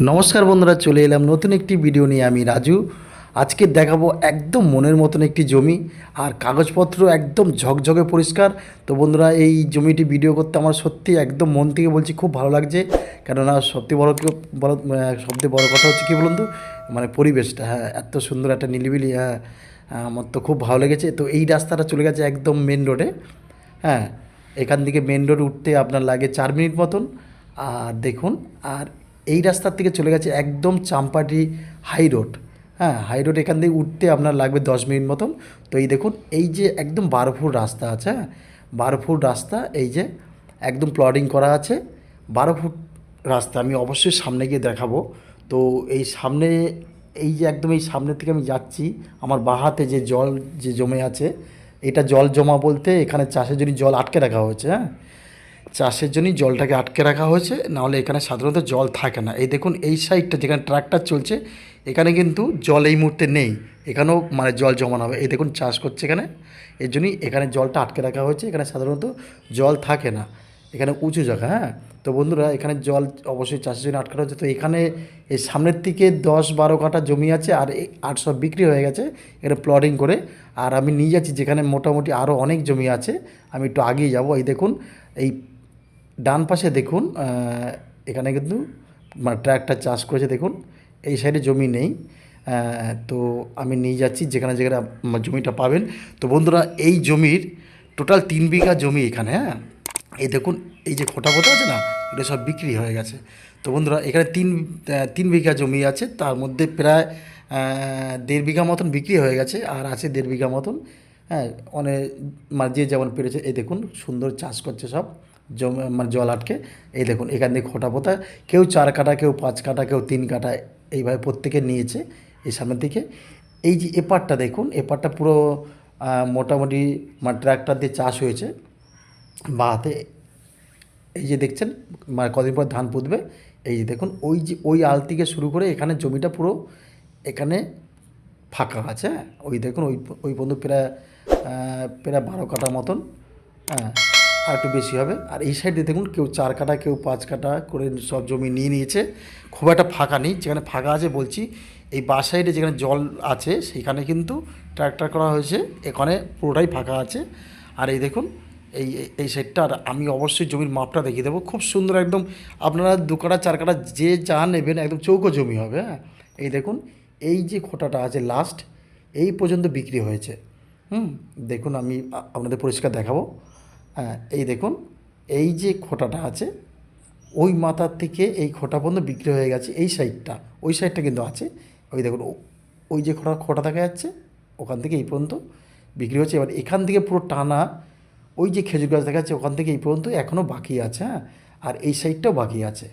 নমস্কার বন্ধুরা, চলে এলাম নতুন একটি ভিডিও নিয়ে আমি রাজু। আজকে দেখাবো একদম মনের মতন একটি জমি, আর কাগজপত্র একদম ঝকঝকে পরিষ্কার। তো বন্ধুরা, এই জমিটি ভিডিও করতে আমার সত্যি একদম মন থেকে বলছি খুব ভালো লাগছে। কেননা সবথেকে বড় বড় সবথেকে বড় কথা হচ্ছে কী বলুন তো? মানে পরিবেশটা হ্যাঁ এত সুন্দর একটা নিলিবিলি হ্যাঁ আমার তো খুব ভালো লেগেছে। তো এই রাস্তাটা চলে গেছে একদম মেন রোডে হ্যাঁ এখান থেকে মেন রোড উঠতে আপনার লাগে চার মিনিট মতন। আর দেখুন, আর এই রাস্তার থেকে চলে গেছে একদম চাম্পাটি হাই রোড হ্যাঁ হাই রোড এখান থেকে উঠতে আপনার লাগবে দশ মিনিট মতন। তো এই দেখুন, এই যে একদম বারো ফুট রাস্তা আছে হ্যাঁ? বারো ফুট রাস্তা, এই যে একদম প্লটিং করা আছে। বারো ফুট রাস্তা আমি অবশ্যই সামনে গিয়ে দেখাবো। তো এই সামনে, এই যে একদম এই সামনে থেকে আমি যাচ্ছি, আমার বাহাতে যে জল যে জমে আছে, এটা জল জমা বলতে এখানে চাষের জন্য জল আটকে রাখা হয়েছে হ্যাঁ? চাষের জন্যই জলটাকে আটকে রাখা হয়েছে, নাহলে এখানে সাধারণত জল থাকে না। এই দেখুন, এই সাইডটা যেখানে ট্রাক্টর চলছে, এখানে কিন্তু জল এই মুহূর্তে নেই। এখানেও মানে জল জমানো হবে। এই দেখুন, চাষ করছে এখানে। এর জন্যই এখানে জলটা আটকে রাখা হয়েছে। এখানে সাধারণত জল থাকে না। এখানে উঁচু জায়গা হ্যাঁ? তো বন্ধুরা, এখানে জল অবশ্যই চাষের জন্য আটকানো হচ্ছে তো এখানে এই সামনের দিকে দশ বারো কাঠা জমি আছে, আর এই আট সব বিক্রি হয়ে গেছে। এখানে প্লটিং করে। আর আমি নিয়ে যাচ্ছি, যেখানে মোটামুটি আরও অনেক জমি আছে। আমি একটু আগিয়ে যাব। এই দেখুন, এই ডান পাশে দেখুন এখানে কিন্তু মানে ট্র্যাক্টর চাষ করেছে, দেখুন, এই সাইডে জমি নেই তো আমি নিয়ে যাচ্ছি, যেখানে যেখানে জমিটা পাবেন। তো বন্ধুরা, এই জমির টোটাল তিন বিঘা জমি এখানে হ্যাঁ? এই দেখুন, এই যে খোটা ফোটা আছে না, এটা সব বিক্রি হয়ে গেছে। তো বন্ধুরা, এখানে তিন তিন বিঘা জমি আছে, তার মধ্যে প্রায় দেড় বিঘা মতন বিক্রি হয়ে গেছে, আর আছে দেড় বিঘা মতন হ্যাঁ? অনেক মানে যে যেমন পেরেছে, এই দেখুন, সুন্দর চাষ করছে সব। জমে মানে জল আটকে, এই দেখুন, এখান থেকে খোটা পোতা, কেউ চার কাটা, কেউ পাঁচ কাটা, কেউ তিন কাটা, এইভাবে প্রত্যেকে নিয়েছে এই সামনের দিকে। এই যে এপারটা দেখুন এপারটা পুরো মোটামুটি মানে ট্র্যাক্টর দিয়ে চাষ হয়েছে, বা হাতে, এই যে দেখছেন মানে কদিন পর ধান পুঁতবে, এই যে দেখুন, ওই যে, ওই আল থেকে শুরু করে এখানে জমিটা পুরো এখানে ফাঁকা আছে হ্যাঁ? ওই দেখুন, ওই ওই পর্যন্ত প্রায় প্রায় বারো কাটা মতন হ্যাঁ। আর একটু বেশি হবে। আর এই সাইডে দেখুন, কেউ চার কাটা কেউ পাঁচ কাটা করে সব জমি নিয়ে নিয়েছে। খুব একটা ফাঁকা নেই। যেখানে ফাঁকা আছে বলছি, এই বা সাইডে যেখানে জল আছে, সেখানে কিন্তু ট্র্যাক্টর করা হয়েছে। এখানে পুরোটাই ফাঁকা আছে। আর এই দেখুন, এই, এই- সাইডটা আমি অবশ্যই জমির মাপটা দেখিয়ে দেবো। খুব সুন্দর একদম, আপনারা দু কাটা চার কাটা যে যা নেবেন, একদম চৌকো জমি হবে হ্যাঁ? এই দেখুন, এই যে খোটাটা আছে লাস্ট এই পর্যন্ত বিক্রি হয়েছে। হুম, দেখুন, আমি আপনাদের পরিষ্কার দেখাবো। এই দেখুন, এই যে খোটাটা আছে, ওই মাথার থেকে এই খোটা পর্যন্ত বিক্রি হয়ে গেছে এই সাইডটা। ওই সাইডটা কিন্তু আছে। ওই দেখুন ওই যে খোটা খোটা দেখা যাচ্ছে, ওখান থেকে এই পর্যন্ত বিক্রি হচ্ছে। এবার এখান থেকে পুরো টানা ওই যে খেজুর গাছ দেখা যাচ্ছে, ওখান থেকে এই পর্যন্ত এখনও বাকি আছে হ্যাঁ? আর এই সাইডটাও বাকি আছে।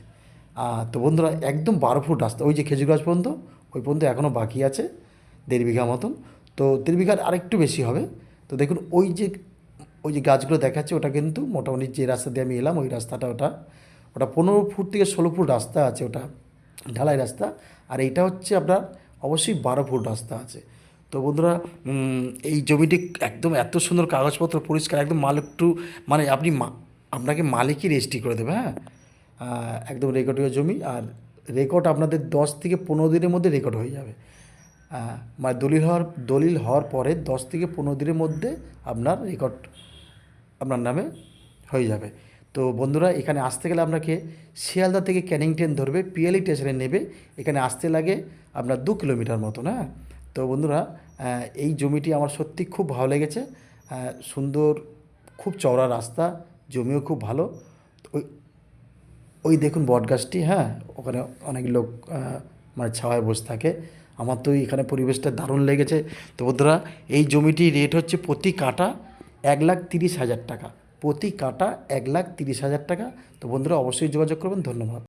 তো বন্ধুরা, একদম বারো ফুট রাস্তা, ওই যে খেজুর গাছ পর্যন্ত, ওই পর্যন্ত এখনও বাকি আছে দেড় বিঘা মতন। তো দেড় বিঘার আরেকটু বেশি হবে। তো দেখুন, ওই যে ওই যে গাছগুলো দেখাচ্ছে, ওটা কিন্তু মোটামুটি যে রাস্তা দিয়ে আমি এলাম, ওই রাস্তাটা ওটা। ওটা পনেরো ফুট থেকে ষোলো ফুট রাস্তা আছে ওটা, ঢালাই রাস্তা। আর এইটা হচ্ছে আপনার অবশ্যই বারো ফুট রাস্তা আছে। তো বন্ধুরা এই জমিটি একদম এত সুন্দর কাগজপত্র পরিষ্কার, একদম মালিক টু মানে আপনি আপনাকে মালিকই রেজিস্ট্রি করে দেবে হ্যাঁ? একদম রেকর্ডীয় জমি, আর রেকর্ড আপনাদের দশ থেকে পনেরো দিনের মধ্যে রেকর্ড হয়ে যাবে। মানে দলিল হওয়ার দলিল হওয়ার পরে দশ থেকে পনেরো দিনের মধ্যে আপনার রেকর্ড আপনার নামে হয়ে যাবে। তো বন্ধুরা, এখানে আসতে গেলে আপনাকে শিয়ালদা থেকে ক্যানিং ট্রেন ধরবে, পিএলই স্টেশনে নেবে। এখানে আসতে লাগে আপনার দু কিলোমিটার মতন হ্যাঁ? তো বন্ধুরা এই জমিটি আমার সত্যি খুব ভালো লেগেছে। সুন্দর, খুব চওড়া রাস্তা, জমিও খুব ভালো। ওই ওই দেখুন বটগাছটি হ্যাঁ? ওখানে অনেক লোক মানে ছাওয়ায় বসে থাকে। আমার তো এখানে পরিবেশটা দারুণ লেগেছে। তো বন্ধুরা, এই জমিটি রেট হচ্ছে প্রতি কাটা এক লাখ তিরিশ হাজার টাকা। প্রতি কাটা এক লাখ তিরিশ হাজার টাকা। তো বন্ধুরা, অবশ্যই যোগাযোগ করবেন। ধন্যবাদ।